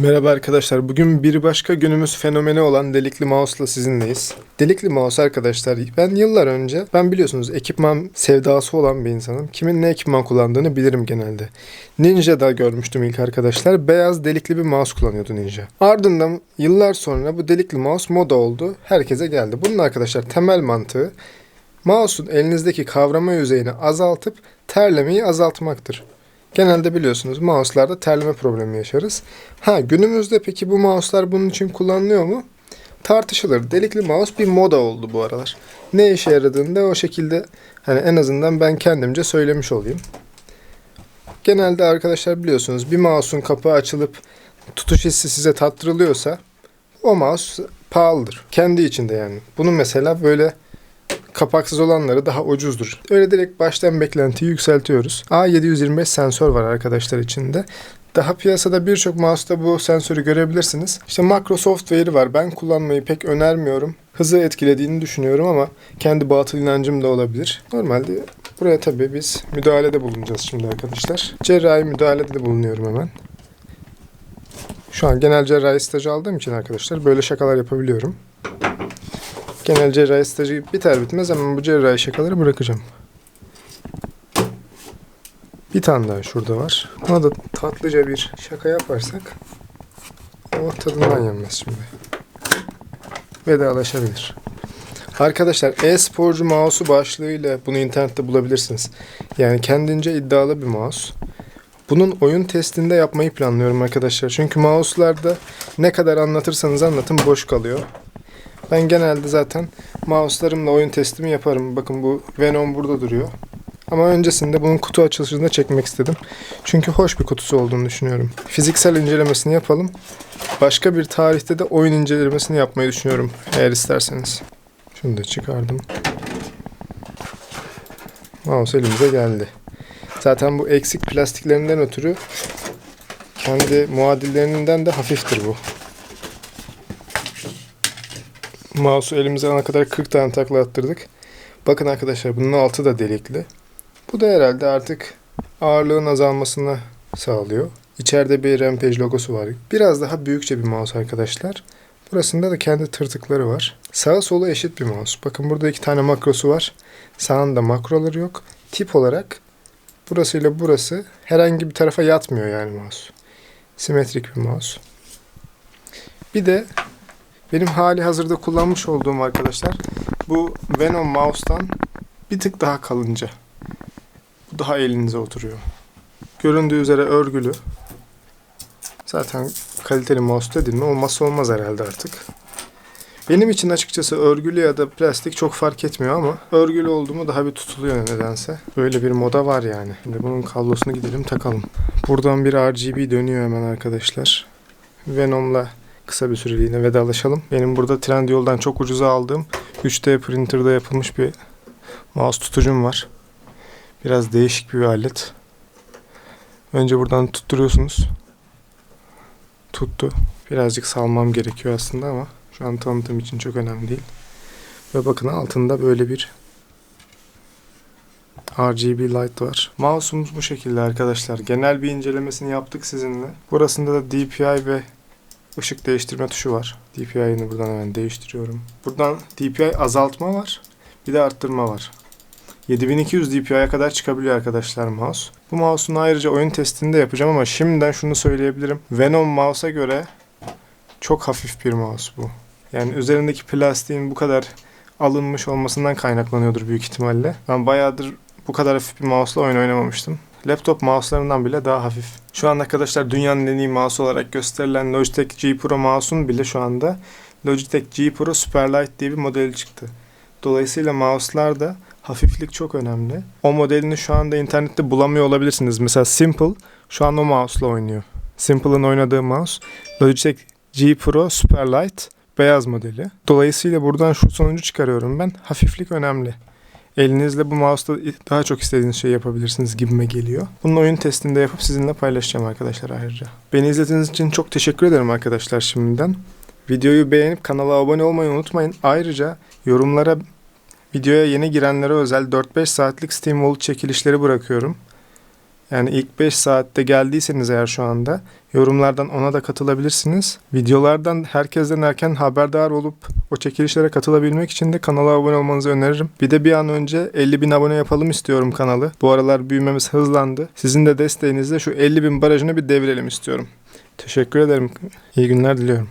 Merhaba arkadaşlar. Bugün bir başka günümüz fenomeni olan delikli mouse'la sizinleyiz. Delikli mouse arkadaşlar ben yıllar önce ben biliyorsunuz ekipman sevdası olan bir insanım. Kimin ne ekipman kullandığını bilirim genelde. Ninja'da görmüştüm ilk arkadaşlar. Beyaz delikli bir mouse kullanıyordu Ninja. Ardından yıllar sonra bu delikli mouse moda oldu. Herkese geldi. Bunun arkadaşlar temel mantığı mouse'un elinizdeki kavrama yüzeyini azaltıp terlemeyi azaltmaktır. Genelde biliyorsunuz mouse'larda terleme problemi yaşarız. Ha günümüzde peki bu mouse'lar bunun için kullanılıyor mu? Tartışılır. Delikli mouse bir moda oldu bu aralar. Ne işe yaradığını da o şekilde hani en azından ben kendimce söylemiş olayım. Genelde arkadaşlar biliyorsunuz bir mouse'un kapağı açılıp tutuş hissi size tattırılıyorsa o mouse pahalıdır. Kendi içinde yani. Bunun mesela böyle kapaksız olanları daha ucuzdur. Öyle direkt baştan beklentiyi yükseltiyoruz. A725 sensör var arkadaşlar içinde. Daha piyasada birçok mouse'da bu sensörü görebilirsiniz. İşte makro software'i var. Ben kullanmayı pek önermiyorum. Hızı etkilediğini düşünüyorum ama kendi batıl inancım da olabilir. Normalde buraya tabii biz müdahalede bulunacağız şimdi arkadaşlar. Cerrahi müdahalede de bulunuyorum hemen. Şu an genel cerrahi stajı aldığım için arkadaşlar böyle şakalar yapabiliyorum. Genel cerrahi stajı biter bitmez hemen bu cerrahi şakaları bırakacağım. Bir tane daha şurada var. Ona da tatlıca bir şaka yaparsak o tadından yenmez şimdi. Vedalaşabilir. Arkadaşlar e-sporcu mouse'u başlığıyla bunu internette bulabilirsiniz. Yani kendince iddialı bir mouse. Bunun oyun testinde yapmayı planlıyorum arkadaşlar. Çünkü mouse'larda ne kadar anlatırsanız anlatın boş kalıyor. Ben genelde zaten mouse'larımla oyun testimi yaparım. Bakın bu Venom burada duruyor. Ama öncesinde bunun kutu açılışını da çekmek istedim. Çünkü hoş bir kutusu olduğunu düşünüyorum. Fiziksel incelemesini yapalım. Başka bir tarihte de oyun incelemesini yapmayı düşünüyorum. Eğer isterseniz. Şunu da çıkardım. Mouse elimize geldi. Zaten bu eksik plastiklerinden ötürü kendi muadillerinden de hafiftir bu. Mouse'u elimize alana kadar 40 tane takla attırdık. Bakın arkadaşlar bunun altı da delikli. Bu da herhalde artık ağırlığın azalmasını sağlıyor. İçeride bir Rampage logosu var. Biraz daha büyükçe bir mouse arkadaşlar. Burasında da kendi tırtıkları var. Sağa sola eşit bir mouse. Bakın burada iki tane makrosu var. Sağında makroları yok. Tip olarak burasıyla burası herhangi bir tarafa yatmıyor yani mouse. Simetrik bir mouse. Bir de benim hali hazırda kullanmış olduğum arkadaşlar bu Venom Mouse'tan bir tık daha kalınca. Bu daha elinize oturuyor. Göründüğü üzere örgülü. Zaten kaliteli mouse dedim mi olmazsa olmaz herhalde artık. Benim için açıkçası örgülü ya da plastik çok fark etmiyor ama örgülü olduğumu daha bir tutuluyor nedense. Böyle bir moda var yani. Şimdi bunun kablosunu gidelim takalım. Buradan bir RGB dönüyor hemen arkadaşlar. Venom'la kısa bir süreliğine vedalaşalım. Benim burada Trendyol'dan çok ucuza aldığım 3D printer'da yapılmış bir mouse tutucum var. Biraz değişik bir alet. Önce buradan tutturuyorsunuz. Tuttu. Birazcık salmam gerekiyor aslında ama şu an tanıtım için çok önemli değil. Ve bakın altında böyle bir RGB light var. Mouse'umuz bu şekilde arkadaşlar. Genel bir incelemesini yaptık sizinle. Burasında da DPI ve ışık değiştirme tuşu var. DPI'ni buradan hemen değiştiriyorum. Buradan DPI azaltma var. Bir de arttırma var. 7200 DPI'ye kadar çıkabiliyor arkadaşlar mouse. Bu mouse'un ayrıca oyun testini de yapacağım ama şimdiden şunu söyleyebilirim. Venom mouse'a göre çok hafif bir mouse bu. Yani üzerindeki plastiğin bu kadar alınmış olmasından kaynaklanıyordur büyük ihtimalle. Ben bayağıdır bu kadar hafif bir mouse'la oyun oynamamıştım. Laptop mouse'larından bile daha hafif. Şu an arkadaşlar dünyanın en iyi mouse olarak gösterilen Logitech G Pro mouse'un bile şu anda Logitech G Pro Superlight diye bir modeli çıktı. Dolayısıyla mouse'lar da hafiflik çok önemli. O modelini şu anda internette bulamıyor olabilirsiniz. Mesela Simple şu an o mouse'la oynuyor. Simple'ın oynadığı mouse Logitech G Pro Superlight beyaz modeli. Dolayısıyla buradan şu sonucu çıkarıyorum ben. Hafiflik önemli. Elinizle bu mouse'da daha çok istediğiniz şeyi yapabilirsiniz gibime geliyor. Bunun oyun testinde yapıp sizinle paylaşacağım arkadaşlar ayrıca. Beni izlediğiniz için çok teşekkür ederim arkadaşlar şimdiden. Videoyu beğenip kanala abone olmayı unutmayın. Ayrıca yorumlara videoya yeni girenlere özel 4-5 saatlik Steam Wallet çekilişleri bırakıyorum. Yani ilk 5 saatte geldiyseniz eğer şu anda yorumlardan ona da katılabilirsiniz. Videolardan herkesten erken haberdar olup o çekilişlere katılabilmek için de kanala abone olmanızı öneririm. Bir de bir an önce 50 bin abone yapalım istiyorum kanalı. Bu aralar büyümemiz hızlandı. Sizin de desteğinizle şu 50 bin barajını bir devirelim istiyorum. Teşekkür ederim. İyi günler diliyorum.